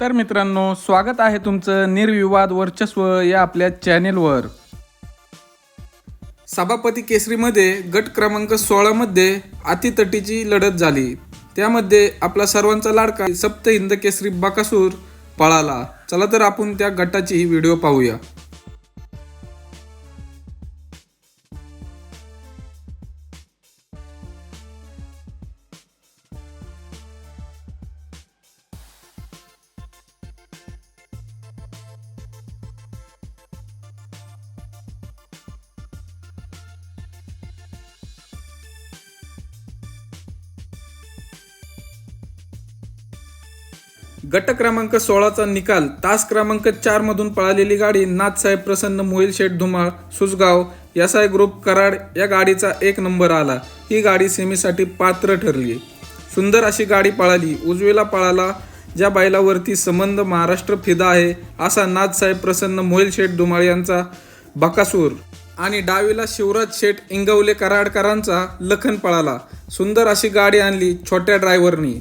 तर मित्रांनो स्वागत आहे तुमचं निर्विवाद वर्चस्व या आपल्या चॅनेलवर. सभापती केसरीमध्ये गट क्रमांक सोळामध्ये अतितटीची लढत झाली. त्यामध्ये आपला सर्वांचा लाडका सप्त हिंद केसरी बकासूर पळाला. चला तर आपण त्या गटाची व्हिडिओ पाहूया. गट क्रमांक सोळाचा निकाल. तास क्रमांक चार मधून पळालेली गाडी नाथसाहेब प्रसन्न मोहिल शेठ धुमाळ सुसगाव यासाय ग्रुप कराड या गाडीचा एक नंबर आला. ही गाडी सेमीसाठी पात्र ठरली. सुंदर अशी गाडी पळाली. उजवीला पळाला ज्या बैलावरती संबंध महाराष्ट्र फिदा आहे असा नाथसाहेब प्रसन्न मोहिल शेठ धुमाळ यांचा बकासूर. आणि डावीला शिवराज शेठ इंगवले कराडकरांचा लखन पळाला. सुंदर अशी गाडी आणली छोट्या ड्रायव्हरनी